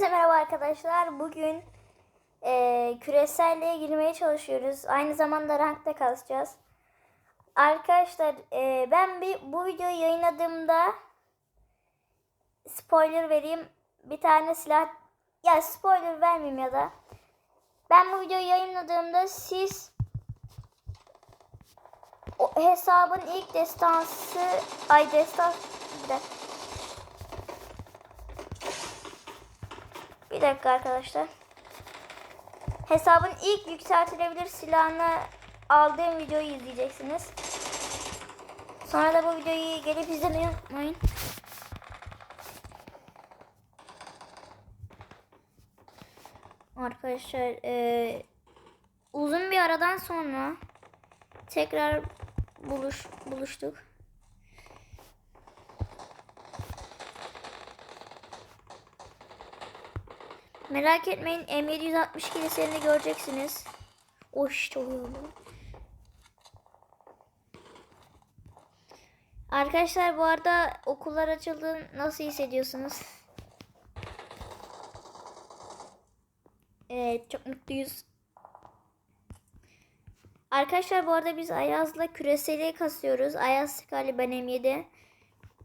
Hepinize merhaba arkadaşlar. Bugün e, küreselle girmeye çalışıyoruz. Aynı zamanda rankta kasacağız. Arkadaşlar e, ben bir bu videoyu yayınladığımda spoiler vereyim. Bir tane silah ya spoiler vermeyeyim ya da ben bu videoyu yayınladığımda siz o hesabın ilk destansı ay destan bir dakika. Bir dakika arkadaşlar. Hesabın ilk yükseltilebilir silahını aldığım videoyu izleyeceksiniz. Sonra da bu videoyu gelip izlemeyi unutmayın. Arkadaşlar eee, uzun bir aradan sonra tekrar buluş buluştuk. Merak etmeyin M762 liserini göreceksiniz. Oş çok iyi oldu. Arkadaşlar bu arada okullar açıldı. Nasıl hissediyorsunuz? Evet çok mutluyuz. Arkadaşlar bu arada biz Ayaz'la küreseli kasıyoruz. Ayaz galiba M7.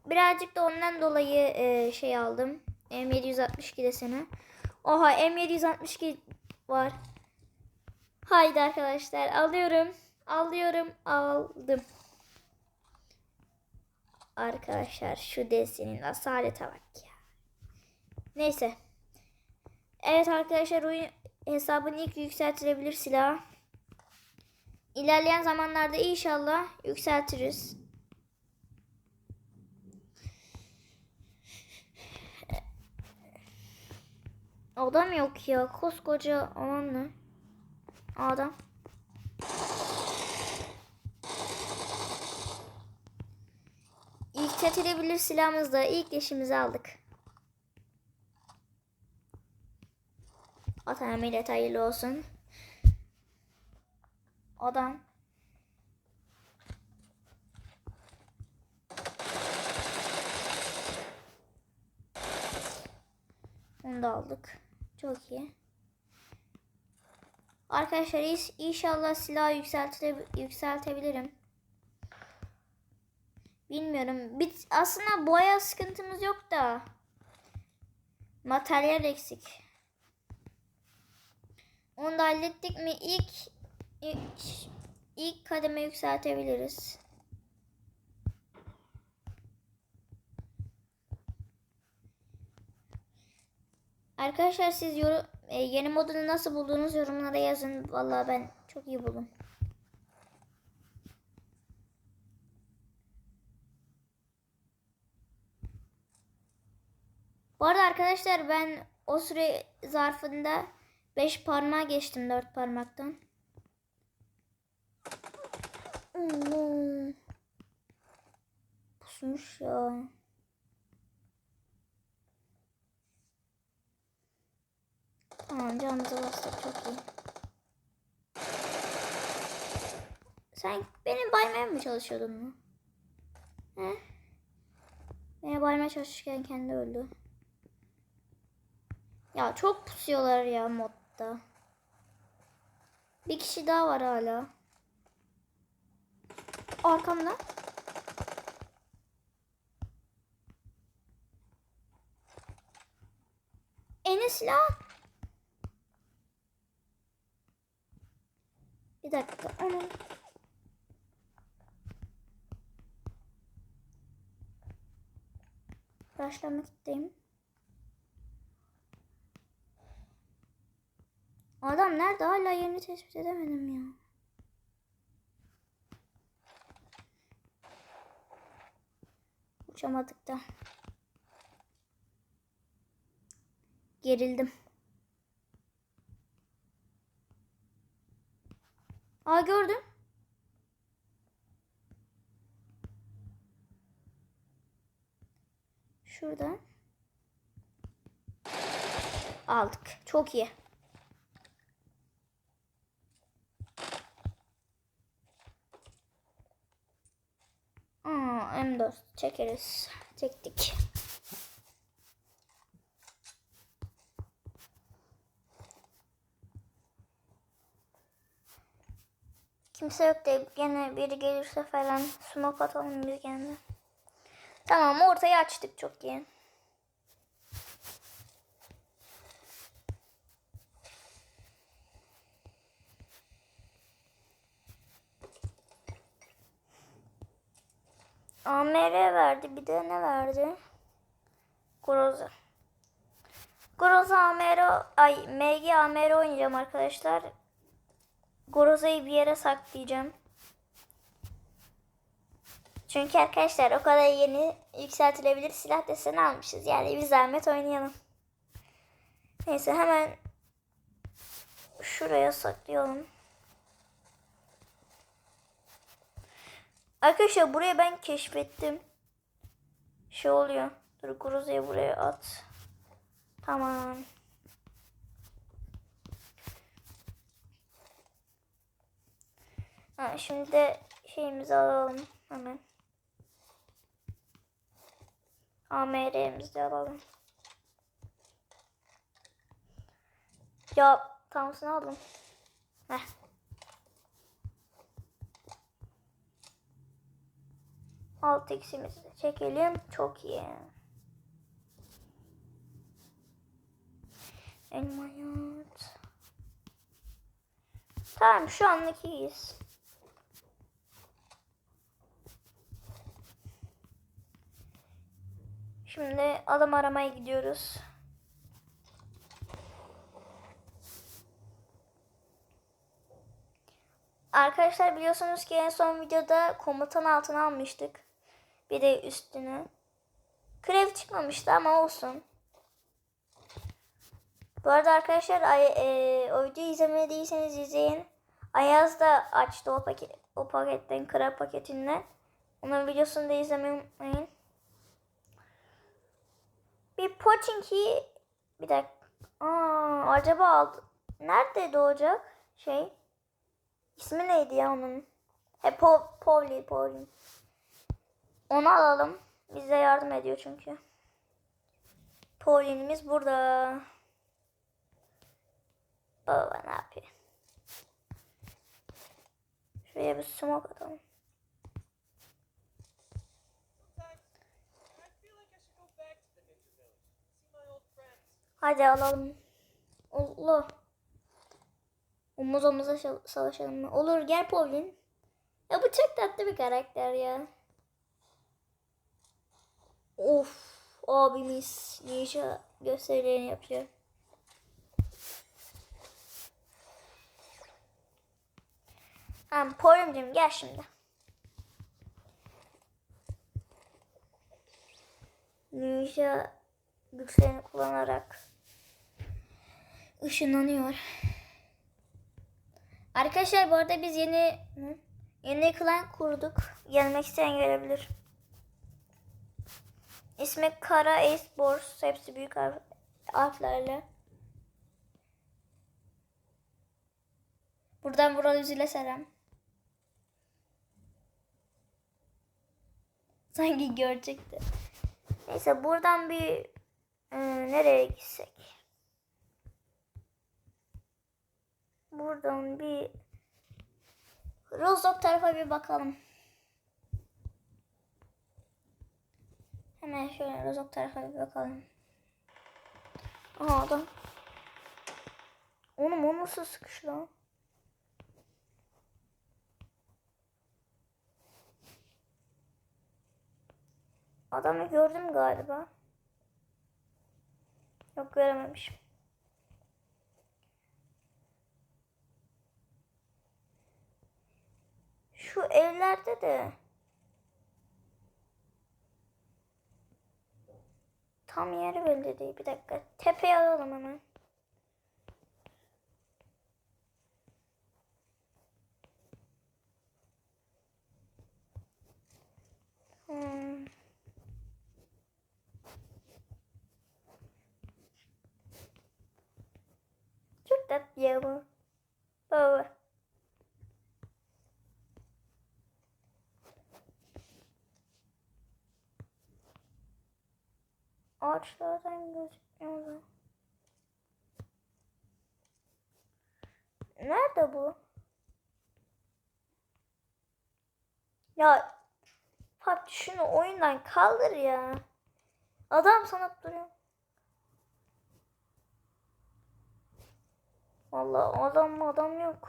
Birazcık da ondan dolayı e, şey aldım. M762 desene. Oha M762 var. Haydi arkadaşlar alıyorum. Alıyorum. Aldım. Arkadaşlar şu desenin asalete bak ya. Neyse. Evet arkadaşlar oyun hesabın ilk yükseltilebilir silah. İlerleyen zamanlarda inşallah yükseltiriz. Adam yok ya. Koskoca alanla. Adam. İlk tetilebilir silahımızla ilk leşimizi aldık. Atan ameliyat hayırlı olsun. Adam. Onu da aldık. Çok iyi. Arkadaşlar inşallah silah yükselte yükseltebilirim. Bilmiyorum. Bit aslında boya sıkıntımız yok da materyal eksik. Onu da hallettik mi ilk ilk, ilk kademe yükseltebiliriz. Arkadaşlar siz yorum, e, yeni modunu nasıl buldunuz yorumlara yazın. Vallahi ben çok iyi buldum. Bu arada arkadaşlar ben o süre zarfında 5 parmağa geçtim 4 parmaktan. Allah. Pusmuş ya. Tamam canımıza bastık çok iyi. Sen beni baymaya mı çalışıyordun mu? He? Beni baymaya çalışırken kendi öldü. Ya çok pusuyorlar ya modda. Bir kişi daha var hala. Arkamda. Enes silah. Bir dakika. Onu. Başlamak isteyeyim. Adam nerede? Hala yerini tespit edemedim ya. Uçamadık da. Gerildim. Aa gördüm. Şuradan. Aldık. Çok iyi. Aa, M4 çekeriz. Çektik. Kimse yok da gene biri gelirse falan smoke atalım biz gene. Tamam ortayı açtık çok iyi. AMR verdi. Bir de ne verdi? Groza. Groza AMR ay MG AMR oynayacağım arkadaşlar. Groza'yı bir yere saklayacağım. Çünkü arkadaşlar o kadar yeni yükseltilebilir silah deseni almışız. Yani bir zahmet oynayalım. Neyse hemen şuraya saklayalım. Arkadaşlar buraya ben keşfettim. Şey oluyor. Dur Groza'yı buraya at. Tamam. Ha, şimdi de şeyimizi alalım hemen. AMR'mizi de alalım. Ya Thompson aldım. Heh. Alt x'imizi de çekelim. Çok iyi. Elmayat. Tamam şu anlık iyiyiz. Şimdi adam aramaya gidiyoruz. Arkadaşlar biliyorsunuz ki en son videoda komutan altına almıştık. Bir de üstünü. Krev çıkmamıştı ama olsun. Bu arada arkadaşlar ay, e, o videoyu izlemediyseniz izleyin. Ayaz da açtı o paket o paketten krev paketinden. Onun videosunu da izlemeyi unutmayın. Bir Pochinki bir dakika. Aa, acaba aldı. Nerede doğacak şey? İsmi neydi ya onun? He po Povli Povli. Onu alalım. Bize yardım ediyor çünkü. Povlin'imiz burada. Baba ne yapıyor? Şuraya bir smoke atalım. Hadi alalım. Allah. Omuz omuza şa- savaşalım? Olur gel Povlin. Ya bu çok tatlı bir karakter ya. Of abimiz ninja gösterilerini yapıyor. Tamam Povlin'cim gel şimdi. Ninja güçlerini kullanarak ışınlanıyor. Arkadaşlar bu arada biz yeni yeni klan kurduk. Gelmek isteyen gelebilir. İsmi Kara Ace Bors. Hepsi büyük harf, harflerle. Buradan Vural Üzül'e selam. Sanki görecekti. Neyse buradan bir e, nereye gitsek? Buradan bir Rozok tarafa bir bakalım. Hemen şöyle Rozok tarafa bir bakalım. Aha adam. Oğlum o nasıl sıkış lan? Adamı gördüm galiba. Yok görememişim. Şu evlerde de tam yeri belli değil. Bir dakika. Tepeye alalım hemen. Hmm. Çok tatlı bu. Baba. Ağaçlardan gözükmüyor. Nerede bu? Ya PUBG şunu oyundan kaldır ya. Adam sanıp duruyor. Vallahi adam adam yok.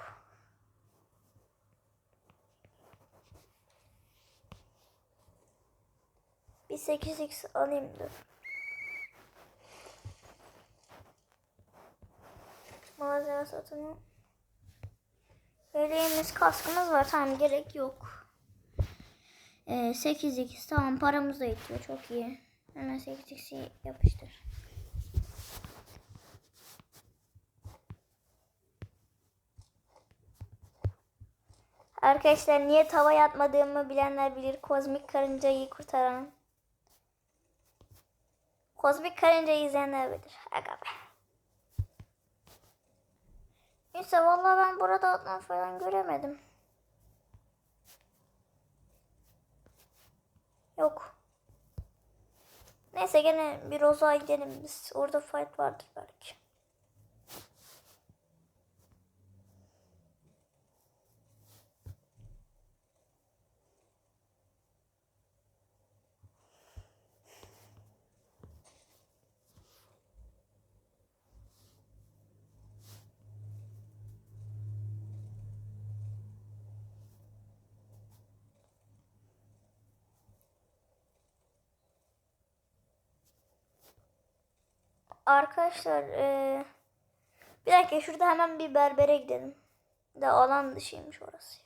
Bir 8x alayım dur. Malzeme satımı. Yeleğimiz kaskımız var tamam gerek yok. Ee, 8x tamam paramız da yetiyor çok iyi. Hemen 8x'i yapıştır. Arkadaşlar niye tava yatmadığımı bilenler bilir. Kozmik karıncayı kurtaran. Kozmik karıncayı izleyenler bilir. Aga be. Neyse vallahi ben burada atlan falan göremedim. Yok. Neyse gene bir Roza'ya gidelim biz. Orada fight vardır belki. Arkadaşlar eee, bir dakika şurada hemen bir berbere gidelim. De alan dışıymış orası.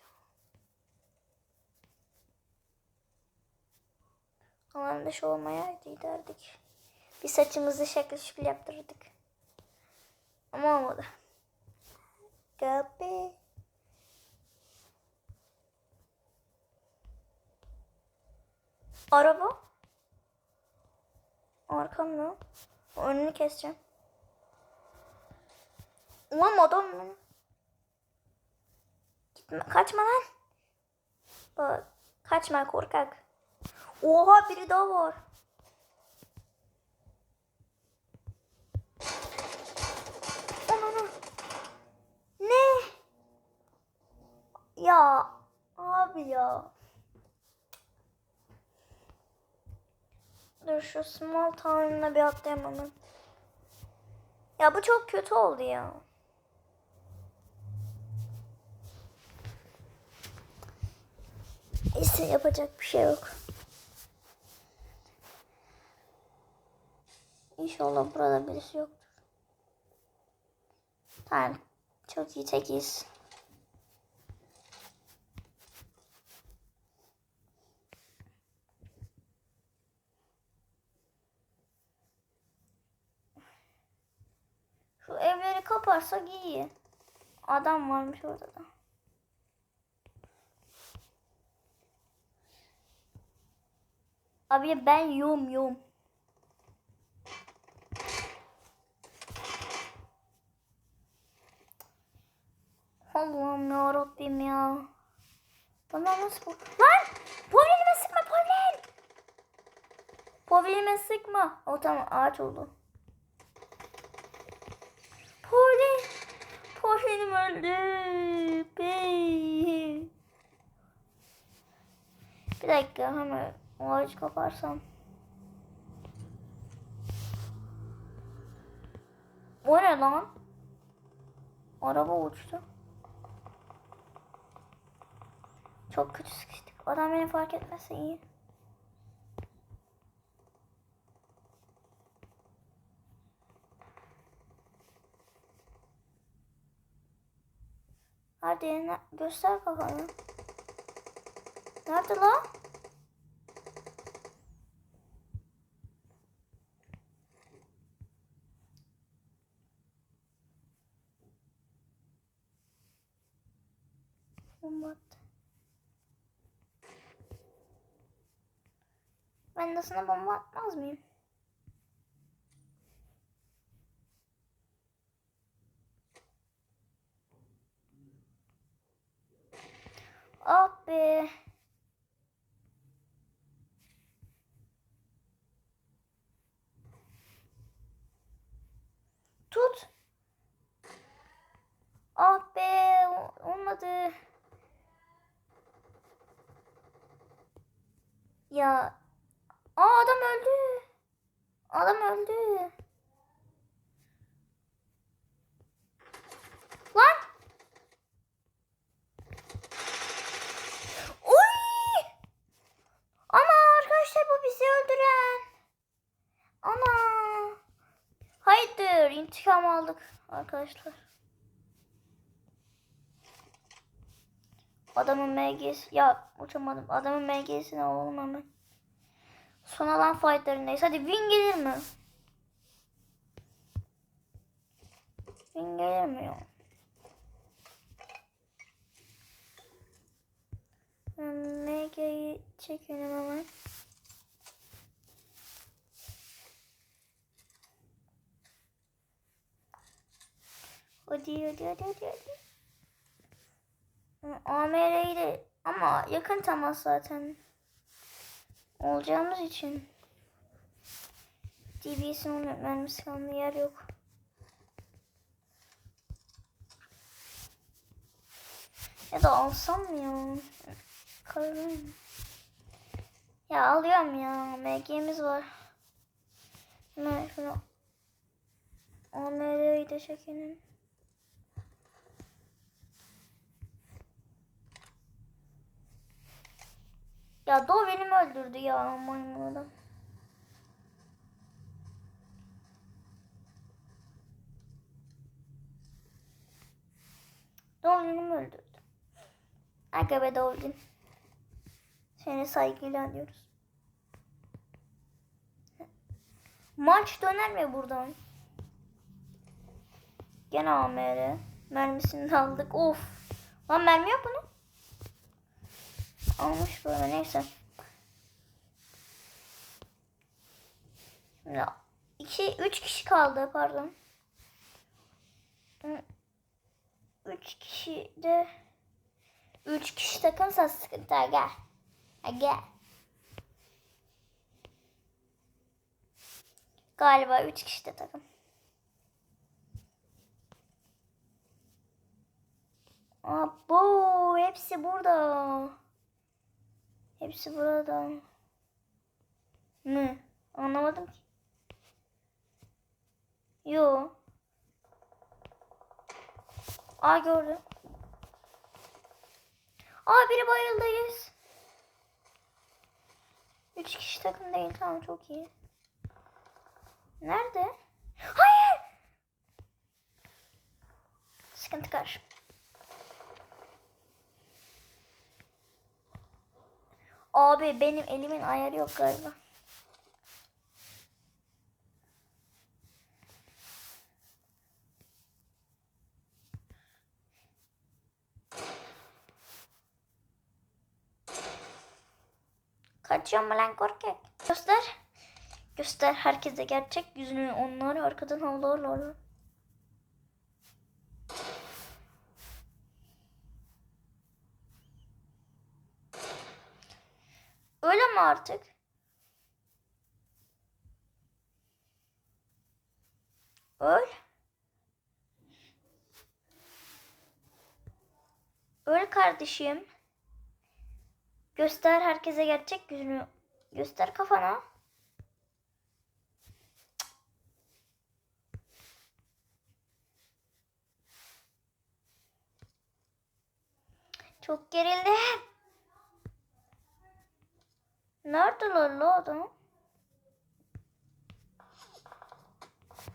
Alan dışı olmaya giderdik. Bir saçımızı şekil şükür yaptırdık. Ama olmadı. Kapı. Araba. Arkamda. Önünü keseceğim. Ulan adam mı? Gitme, kaçma lan. Bak, kaçma korkak. Oha biri daha var. Ananı. Ne? Ya abi ya. Dur şu small town'la bir atlayamam ben. Ya bu çok kötü oldu ya. Neyse yapacak bir şey yok. İnşallah burada birisi yoktur. Tamam. Çok iyi tekiz. Şu evleri kaparsak iyi. Adam varmış orada da. Abi ben yum yum. Allah'ım ya Rabbim ya. Bana nasıl bu? Lan! Povlinime sıkma Povlin! Povlinime sıkma. O tamam ağaç oldu. Povlin! Povlinim öldü. Bey. Bir dakika hemen o ağacı kaparsam. O ne lan? Araba uçtu. Çok kötü sıkıştık. Adam beni fark etmezse iyi. Hadi ne- göster kafanı. Nerede lan? Attı. Ben de sana bomba atmaz mıyım? Ah be. Tut. Ah be. o- Olmadı. Ya. Aa adam öldü. Adam öldü. Lan. Uy! Ana arkadaşlar bu bizi öldüren. Ana. Haydi intikam aldık arkadaşlar. Adamın MG'si ya uçamadım. Adamın MG'sini alalım hemen. Son alan fightlarındayız. Hadi win gelir mi? Win gelir mi ya? Ben MG'yi çekelim hemen. Hadi hadi hadi hadi hadi. AMR ile ama yakın temas zaten. Olacağımız için. DBS'in mermisi kaldığı yer yok. Ya da alsam mı ya? Kalırım. Ya alıyorum ya. MG'miz var. Hemen şunu AMR'yi de çekelim. Ya Doğu benim öldürdü ya maymun adam. Doğu benim öldürdü. Aga be Doğu'cum. Seni saygıyla anıyoruz. Maç döner mi buradan? Gene AMR. Mermisini aldık. Of. Lan mermi yok bunun. Almış böyle neyse. Şimdi iki, üç kişi kaldı pardon. Üç kişi de üç kişi takımsa sıkıntı gel. Gel. Galiba üç kişi de takım. Abo hepsi burada. Hepsi burada. Ne? Anlamadım ki. Yo. Aa gördüm. Aa biri bayıldayız. Üç kişi takım değil tamam çok iyi. Nerede? Hayır. Sıkıntı karşı. Abi benim elimin ayarı yok galiba. Kaçıyor mu lan korkak? Göster. Göster herkese gerçek yüzünü onları arkadan havlarlar. Öyle mi artık? Öl. Öl kardeşim. Göster herkese gerçek yüzünü. Göster kafana. Çok gerildim. Nerede lan la adam?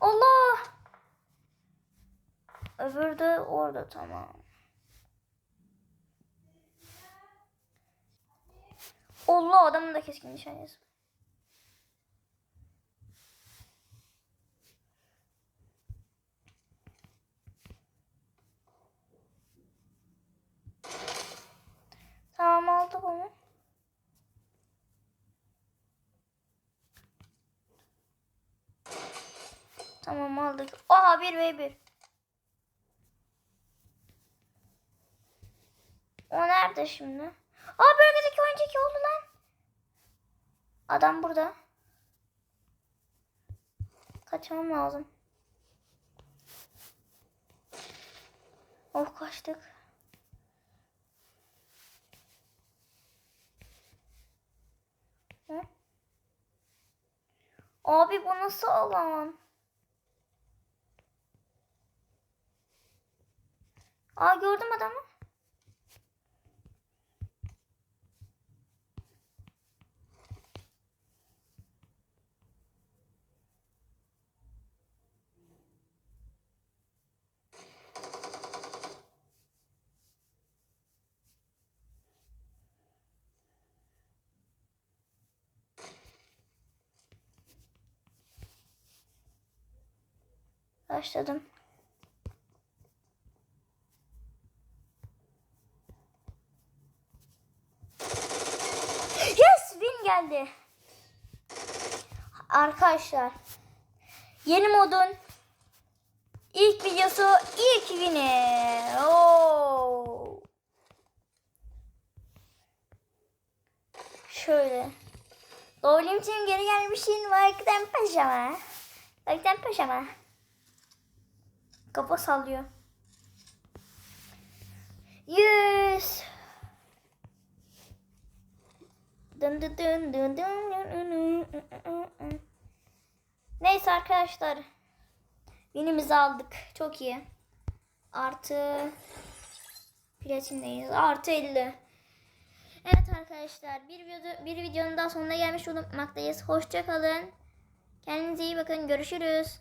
Allah! Öbürü de orada tamam. Allah adamın da keskin nişancısı. Tamam aldı bunu. Tamam aldık. Aha 1 ve 1. O nerede şimdi? Aa bölgedeki iki oldu lan. Adam burada. Kaçmam lazım. Oh kaçtık. Hı? Abi bu nasıl alan? Aa gördüm adamı. Başladım. Arkadaşlar. Yeni modun ilk videosu ilk win'i. Oo. Şöyle. Doğulim için geri gelmişsin. Vakten paşama. Vakten paşama. Kafa sallıyor. Yes. Dın dın dın dın dın dın dın dın dın. Neyse arkadaşlar. Winimizi aldık. Çok iyi. Artı platindeyiz. Artı 50. Evet arkadaşlar bir video bir videonun daha sonuna gelmiş bulunmaktayız. Hoşça kalın. Kendinize iyi bakın. Görüşürüz.